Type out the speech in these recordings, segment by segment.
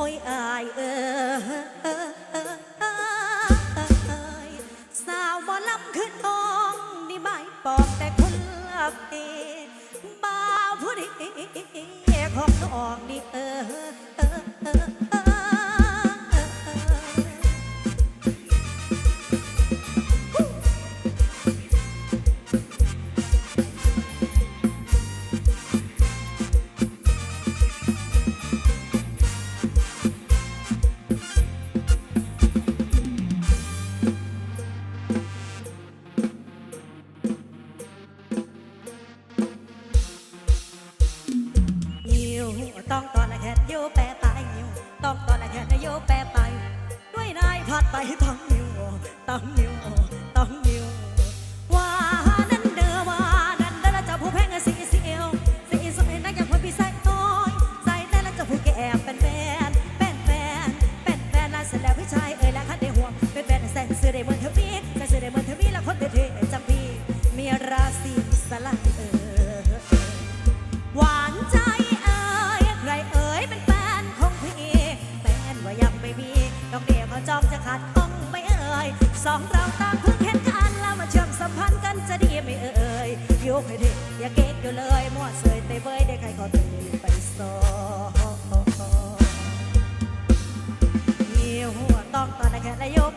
อ้ยอายเออ ต้องตอนละแค่ยิวแปรไปยิวต้องตอนละแค่ยิวแปรไป ด้วยนายพัดไปต้องยิวต้องยิวต้องยิวว่านั้นเด้อว่านั้นเด้อล้วเจ้าผู้แพงสีเสียวสีสวยนักอย่างคนพี่ใส่น้อยใส่แต่แล้วเจ้าผู้แก่เป็นแฟนเป็นแฟนเป็นแฟนแล้วเสร็จแล้วพี่ชายเอ่ยแล้วคันได้ห่วงเป็นแฟนแสนซื้อได้เหมือนเทวีแสนซื้อได้เหมือนเทวีแล้วคนเท่ๆจำพี่มีราศีสลัดเออ ต้องเดียวเขาจองจะขาดต้องไม่เอ่ยสองเราต่างเพิ่งเห็นกันแล้วมาเชื่อมสัมพันธ์กันจะดีไม่เอ่ยยกให้เด็กอย่าเก๊กอยู่เลยมั่วเสยเตยเบยได้ใครก็ตื่นไปสอหิวต้องตอนแค่นายก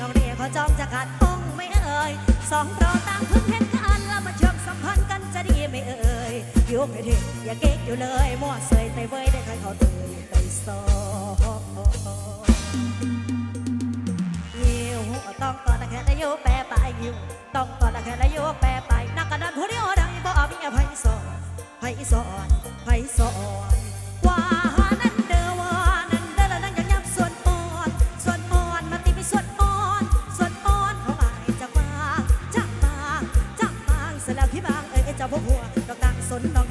น้องเรียกเขาจองจะขาดห้องไม่เอ่ยสองเราต่างเพิ่งเห็นกันแล้วมาเชื่อมสัมพันธ์กันจะดีไม่เอ่ยยกให้ดิอย่าเก๊กอยู่เลยมั่วเสยเตยเบยได้ใครเขาเตยไปสอยิวต้องตอนละแค่นายโยแปรไปยิวต้องตอนละแค่นายโยแปรไปนักกระดานผู้เดียวได้บ่มีอภัยสอนไผสอนไผสอน พวกหัวดอกต่างสนดอก